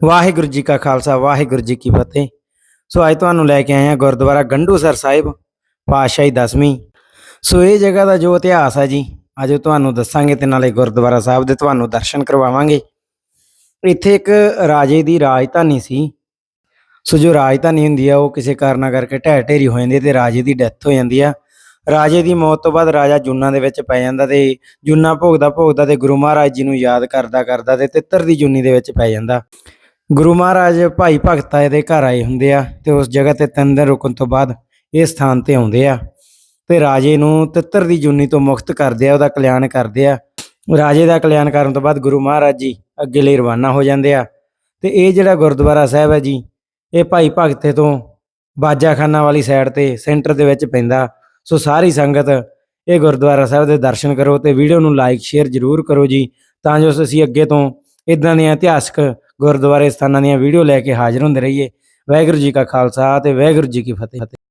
ਵਾਹਿਗੁਰੂ ਜੀ ਕਾ ਖਾਲਸਾ, ਵਾਹਿਗੁਰੂ ਜੀ ਕੀ ਫਤਿਹ। ਸੋ ਅੱਜ ਤੁਹਾਨੂੰ ਲੈ ਕੇ ਆਏ ਹਾਂ ਗੁਰਦੁਆਰਾ ਗੰਡੂਸਰ ਸਾਹਿਬ, ਪਾਤਸ਼ਾਹੀ ਦਸਵੀਂ। ਸੋ ਇਹ ਜਗ੍ਹਾ ਦਾ ਜੋ ਇਤਿਹਾਸ ਹੈ ਜੀ, ਅੱਜ ਉਹ ਤੁਹਾਨੂੰ ਦੱਸਾਂਗੇ ਤੇ ਨਾਲੇ ਗੁਰਦੁਆਰਾ ਸਾਹਿਬ ਦੇ ਤੁਹਾਨੂੰ ਦਰਸ਼ਨ ਕਰਵਾਵਾਂਗੇ। ਇੱਥੇ ਇੱਕ ਰਾਜੇ ਦੀ ਰਾਜਧਾਨੀ ਸੀ। ਸੋ ਜੋ ਰਾਜਧਾਨੀ ਹੁੰਦੀ ਆ, ਉਹ ਕਿਸੇ ਕਾਰਨਾਂ ਕਰਕੇ ਢਹਿ ਢੇਰੀ ਹੋ ਜਾਂਦੀ ਹੈ ਤੇ ਰਾਜੇ ਦੀ ਡੈਥ ਹੋ ਜਾਂਦੀ ਆ। ਰਾਜੇ ਦੀ ਮੌਤ ਤੋਂ ਬਾਅਦ ਰਾਜਾ ਜੂਨਾਂ ਦੇ ਵਿੱਚ ਪੈ ਜਾਂਦਾ ਤੇ ਜੂਨਾਂ ਭੋਗਦਾ ਭੋਗਦਾ ਤੇ ਗੁਰੂ ਮਹਾਰਾਜ ਜੀ ਨੂੰ ਯਾਦ ਕਰਦਾ ਕਰਦਾ ਤੇ ਤਿੱਤਰ ਦੀ ਜੁਨੀ ਦੇ ਵਿੱਚ ਪੈ ਜਾਂਦਾ। ਗੁਰੂ ਮਹਾਰਾਜ ਭਾਈ ਭਗਤਾ ਇਹਦੇ ਘਰ ਆਏ ਹੁੰਦੇ ਆ ਤੇ ਉਸ ਜਗ੍ਹਾ ਤੇ ਤਿੰਨ ਦਿਨ ਰੁਕਣ ਤੋਂ ਬਾਅਦ ਇਹ ਸਥਾਨ ਤੇ ਆਉਂਦੇ ਆ ਤੇ ਰਾਜੇ ਨੂੰ ਤਿੱਤਰ ਦੀ ਜੁਨੀ ਤੋਂ ਮੁਕਤ ਕਰਦੇ ਆ, ਉਹਦਾ ਕਲਿਆਣ ਕਰਦੇ ਆ। ਰਾਜੇ ਦਾ ਕਲਿਆਣ ਕਰਨ ਤੋਂ ਬਾਅਦ ਗੁਰੂ ਮਹਾਰਾਜ ਜੀ ਅੱਗੇ ਲਈ ਰਵਾਨਾ ਹੋ ਜਾਂਦੇ ਆ। ਤੇ ਇਹ ਜਿਹੜਾ ਗੁਰਦੁਆਰਾ ਸਾਹਿਬ ਹੈ ਜੀ, ਇਹ ਭਾਈ ਭਗਤੇ ਤੋਂ ਬਾਜਾਖਾਨਾ ਵਾਲੀ ਸਾਈਡ ਤੇ ਸੈਂਟਰ ਦੇ ਵਿੱਚ ਪੈਂਦਾ। ਸੋ ਸਾਰੀ ਸੰਗਤ ਇਹ ਗੁਰਦੁਆਰਾ ਸਾਹਿਬ ਦੇ ਦਰਸ਼ਨ ਕਰੋ ਤੇ ਵੀਡੀਓ ਨੂੰ ਲਾਈਕ ਸ਼ੇਅਰ ਜ਼ਰੂਰ ਕਰੋ ਜੀ, ਤਾਂ ਜੋ ਅਸੀਂ ਅੱਗੇ ਤੋਂ ਇਦਾਂ ਦੀਆਂ ਇਤਿਹਾਸਕ ਗੁਰਦੁਆਰੇ ਸਥਾਨਾਂ ਦੀਆਂ ਵੀਡੀਓ ਲੈ ਕੇ ਹਾਜ਼ਰ ਹੁੰਦੇ ਰਹੀਏ। ਵਾਹਿਗੁਰੂ ਜੀ ਕਾ ਖਾਲਸਾ ਤੇ ਵਾਹਿਗੁਰੂ ਜੀ ਕੀ ਫਤਿਹ।